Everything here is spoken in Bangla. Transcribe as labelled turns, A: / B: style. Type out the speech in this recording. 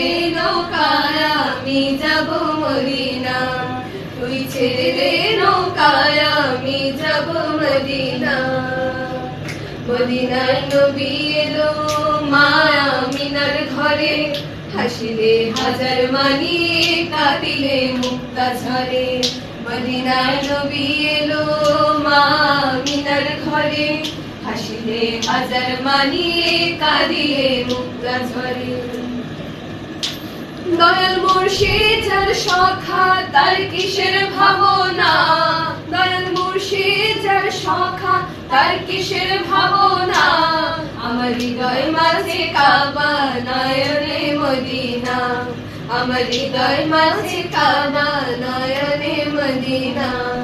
A: দে নৌকায়, আমি যাব মদিনা। তুই ছেড়ে দে নৌকায়, আমি যাব মদিনা। মদিনার নবী এলো মায়া মিনার ঘরে। হাসিলে হাজার মানি, কাঁদিলে মুক্তা ঝরে মদিনার নবী এলো মা মিনার ঘরে। হাসিলে হাজার মানি, কাঁদিলে মুক্তা ঝরে দয়াল মুর্শিদ যার সখা তার কিসের ভাবনা? দয়াল মুর্শিদ যার সখা তার কিসের ভাবনা? আমার হৃদয় মাঝে কাবা, নয়নে মদিনা। আমার হৃদয় মাঝে কাবা, নয়নে মদিনা।